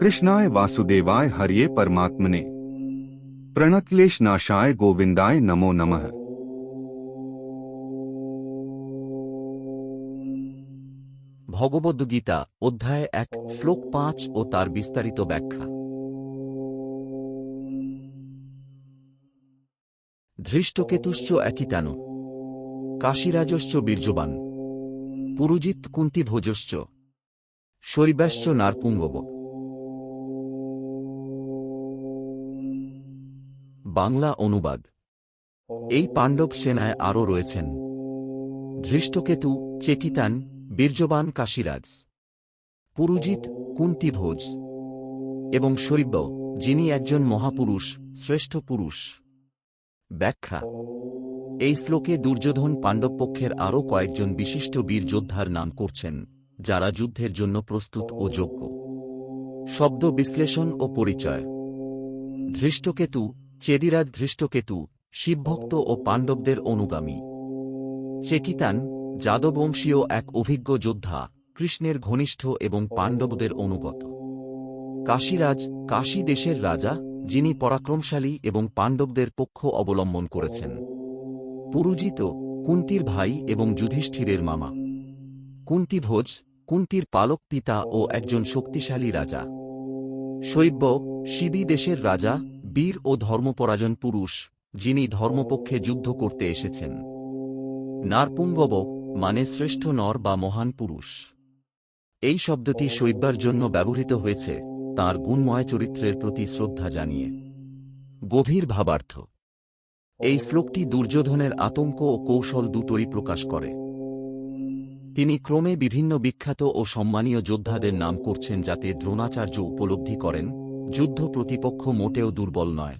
कृष्णाय वासुदेवाय हरिये परमात्मने प्रणक्लेश नाशाय गोविंदाय नमो नमः ভগবদ্গীতা অধ্যায় এক শ্লোক পাঁচ ও তার বিস্তারিত ব্যাখ্যা ধৃষ্টকেতুশ্চ একিতানো কাশীরাজশ্চ বীর্যবান পুরুজিত কুন্তিভোজশ্চ শৈবাশ্চ নারপুঙ্গব। বাংলা অনুবাদ। এই পাণ্ডব সেনায় আরও রয়েছেন। ধৃষ্টকেতু, চেকিতান, বীর্যবান কাশীরাজ। পুরুজিত কুন্তিভোজ। এবং শৈব্য যিনি একজন মহাপুরুষ, শ্রেষ্ঠ পুরুষ। ব্যাখ্যা। এই শ্লোকে দুর্যোধন পাণ্ডবপক্ষের আরও কয়েকজন বিশিষ্ট বীর যোদ্ধার নাম করছেন। যারা যুদ্ধের জন্য প্রস্তুত ও যোগ্য। শব্দ বিশ্লেষণ ও পরিচয়। ধৃষ্টকেতু, চেদিরাজ ধৃষ্টকেতু, শিবভক্ত ও পাণ্ডবদের অনুগামী। চেকিতান, যাদববংশীয় এক অভিজ্ঞ যোদ্ধা, কৃষ্ণের ঘনিষ্ঠ এবং পাণ্ডবদের অনুগত। কাশীরাজ, কাশী দেশের রাজা, যিনি পরাক্রমশালী এবং পাণ্ডবদের পক্ষ অবলম্বন করেছেন। পুরুজিত, কুন্তির ভাই এবং যুধিষ্ঠিরের মামা। কুন্তিভোজ কুন্তির পালক পিতা ও একজন শক্তিশালী রাজা। শৈব্য শিবি দেশের রাজা, বীর ও ধর্মপরাজন পুরুষ, যিনি ধর্মপক্ষে যুদ্ধ করতে এসেছেন। নারপুঙ্গব মানে শ্রেষ্ঠ নর বা মহান পুরুষ। এই শব্দটি শৈব্যার জন্য ব্যবহৃত হয়েছে, তার গুণময় চরিত্রের প্রতি শ্রদ্ধা জানিয়ে। গভীর ভাবার্থ। এই শ্লোকটি দুর্যোধনের আতঙ্ক ও কৌশল দুটোই প্রকাশ করে। তিনি ক্রমে বিভিন্ন বিখ্যাত ও সম্মানীয় যোদ্ধাদের নাম করছেন যাতে দ্রোণাচার্য উপলব্ধি করেন, যুদ্ধ প্রতিপক্ষ মোটেও দুর্বল নয়।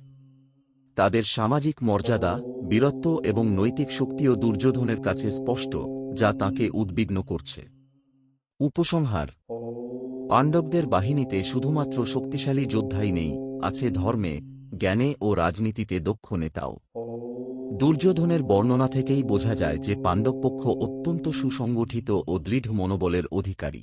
তাদের সামাজিক মর্যাদা, বীরত্ব এবং নৈতিক শক্তিও দুর্যোধনের কাছে স্পষ্ট, যা তাকে উদ্বিগ্ন করছে। উপসংহার। পাণ্ডবদের বাহিনীতে শুধুমাত্র শক্তিশালী যোদ্ধাই নেই, আছে ধর্মে, জ্ঞানে ও রাজনীতিতে দক্ষ নেতাও। দুর্যোধনের বর্ণনা থেকেই বোঝা যায় যে পাণ্ডবপক্ষ অত্যন্ত সুসংগঠিত ও দৃঢ় মনোবলের অধিকারী।